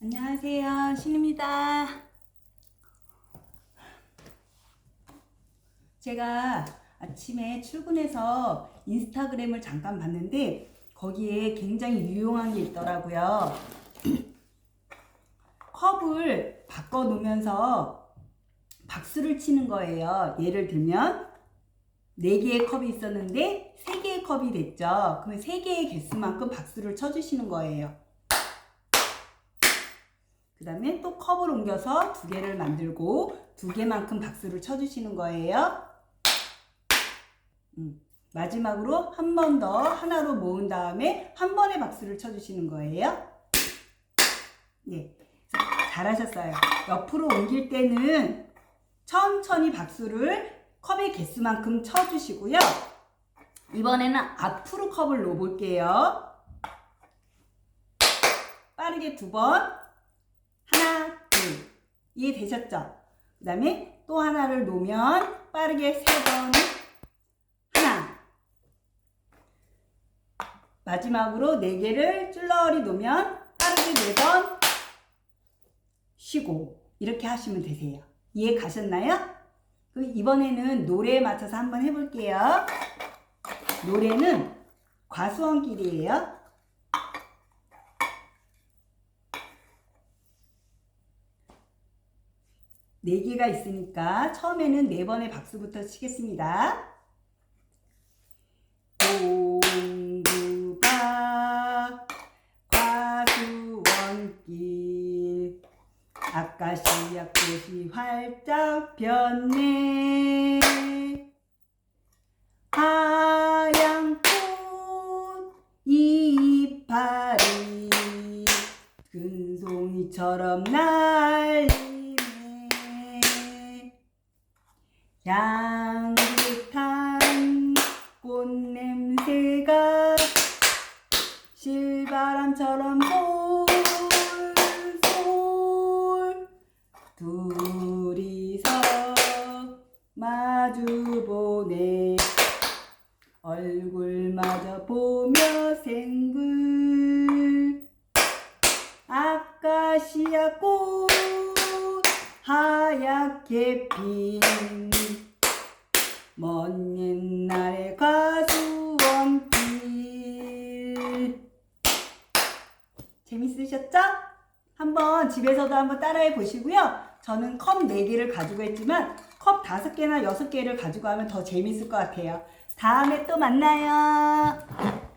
안녕하세요. 신입니다. 제가 아침에 출근해서 인스타그램을 잠깐 봤는데 거기에 굉장히 유용한 게 있더라고요. 컵을 바꿔 놓으면서 박수를 치는 거예요. 예를 들면 네 개의 컵이 있었는데 세 개의 컵이 됐죠. 그러면 세 개의 개수만큼 박수를 쳐주시는 거예요. 그 다음에 또 컵을 옮겨서 두 개를 만들고 두 개만큼 박수를 쳐주시는 거예요. 음, 마지막으로 한 번 더 하나로 모은 다음에 한 번에 박수를 쳐주시는 거예요. 예, 잘하셨어요. 옆으로 옮길 때는 천천히 박수를 컵의 개수만큼 쳐주시고요. 이번에는 앞으로 컵을 놓아볼게요. 빠르게 두 번. 이해되셨죠? 그 다음에 또 하나를 놓으면 빠르게 세 번. 하나. 마지막으로 네 개를 줄러리 놓으면 빠르게 네 번. 쉬고. 이렇게 하시면 되세요. 이해 가셨나요? 그럼 이번에는 노래에 맞춰서 한번 해볼게요. 노래는 과수원길이에요. 네 개가 있으니까 처음에는 네 번의 박수부터 치겠습니다. 공부가 과수원길. 아까시야 꽃이 활짝 폈네 하얀 꽃 이파리. 금송이처럼 날리네 향긋한 꽃냄새가 실바람처럼 솔솔 둘이서 마주 보네 얼굴마저 보며 생글 아카시아 꽃 하얗게 핀 먼 옛날의 가수원길 재밌으셨죠? 한번 집에서도 한번 따라해 보시고요. 저는 컵 4개를 가지고 했지만 컵 5개나 6개를 가지고 하면 더 재밌을 것 같아요. 다음에 또 만나요.